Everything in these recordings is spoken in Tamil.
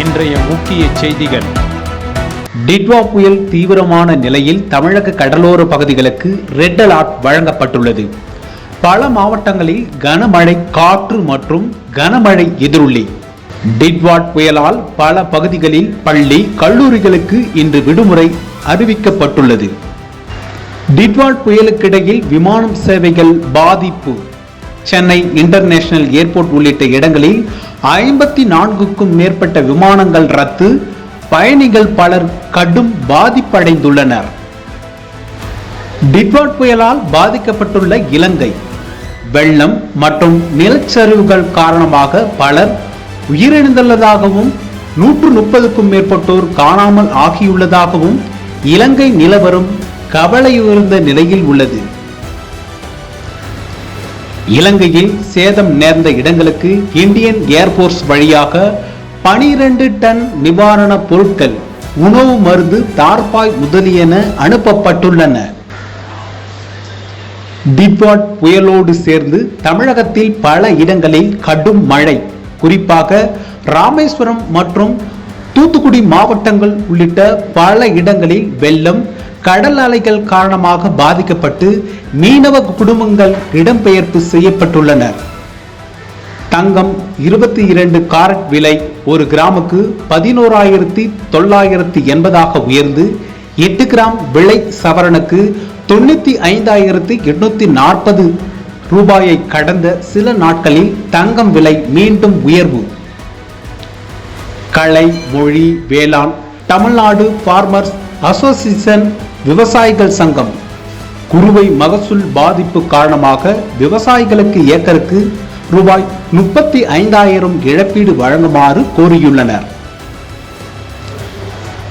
இன்றைய முக்கிய செய்திகள். டிட்வா புயல் தீவிரமான நிலையில் தமிழக கடலோர பகுதிகளுக்கு ரெட் அலர்ட் வழங்கப்பட்டுள்ளது. பல மாவட்டங்களில் கனமழை காற்று மற்றும் கனமழை எதிரொலி. டிட்வாட் புயலால் பல பகுதிகளில் பள்ளி கல்லூரிகளுக்கு இன்று விடுமுறை அறிவிக்கப்பட்டுள்ளது. டிட்வாட் புயலுக்கிடையில் விமானம் சேவைகள் பாதிப்பு. சென்னை இன்டர்நேஷனல் ஏர்போர்ட் உள்ளிட்ட இடங்களில் ஐம்பத்தி நான்குக்கும் மேற்பட்ட விமானங்கள் ரத்து பயணிகள் பலர் கடும் பாதிப்படைந்துள்ளனர். டிட்வாட் புயலால் பாதிக்கப்பட்டுள்ள இலங்கை. வெள்ளம் மற்றும் நிலச்சரிவுகள் காரணமாக பலர் உயிரிழந்துள்ளதாகவும் நூற்று முப்பதுக்கும் மேற்பட்டோர் காணாமல் ஆகியுள்ளதாகவும் இலங்கை நிலவரம் கவலையுயர்ந்த நிலையில் உள்ளது. இலங்கையில் சேதம் நேர்ந்த இடங்களுக்கு இந்தியன் ஏர்போர்ஸ் வழியாக பனிரெண்டு டன் நிவாரணப் பொருட்கள் உணவு மருந்து தார்பாய் முதலியன அனுப்பப்பட்டுள்ளன. டிபாட் புயலோடு சேர்ந்து தமிழகத்தில் பல இடங்களில் கடும் மழை குறிப்பாக ராமேஸ்வரம் மற்றும் தூத்துக்குடி மாவட்டங்கள் உள்ளிட்ட பல இடங்களில் வெள்ளம் கடல் அலைகள் காரணமாக பாதிக்கப்பட்டு மீனவ குடும்பங்கள் இடம்பெயர்ப்பு செய்யப்பட்டுள்ளனர். தங்கம் இருபத்தி இரண்டு காரட் விலை ஒரு கிராமுக்கு பதினோராயிரத்தி தொள்ளாயிரத்தி எண்பதாக உயர்ந்து எட்டு கிராம் விலை சவரனுக்கு தொண்ணூத்தி ஐந்தாயிரத்தி எட்நூத்தி நாற்பது ரூபாயை கடந்த சில நாட்களில் தங்கம் விலை மீண்டும் உயர்வு. கலை மொழி வேளாண் தமிழ்நாடு ஃபார்மர்ஸ் அசோசியேஷன் விவசாயிகள் சங்கம். குறுவை மகசூல் பாதிப்பு காரணமாக விவசாயிகளுக்கு ஏக்கருக்கு ரூபாய் முப்பத்தி ஐந்தாயிரம் இழப்பீடு வழங்குமாறு கோரியுள்ளனர்.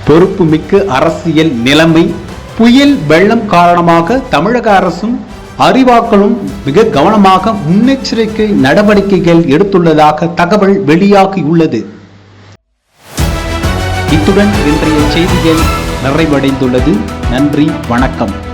பொறுப்புமிக்க அரசியல் நிலைமை புயல் வெள்ளம் காரணமாக தமிழக அரசும் அறிவாக்களும் மிக கவனமாக முன்னெச்சரிக்கை நடவடிக்கைகள் எடுத்துள்ளதாக தகவல் வெளியாகியுள்ளது. இத்துடன் இன்றைய செய்திகள் நிறைவடைந்துள்ளது. நன்றி வணக்கம்.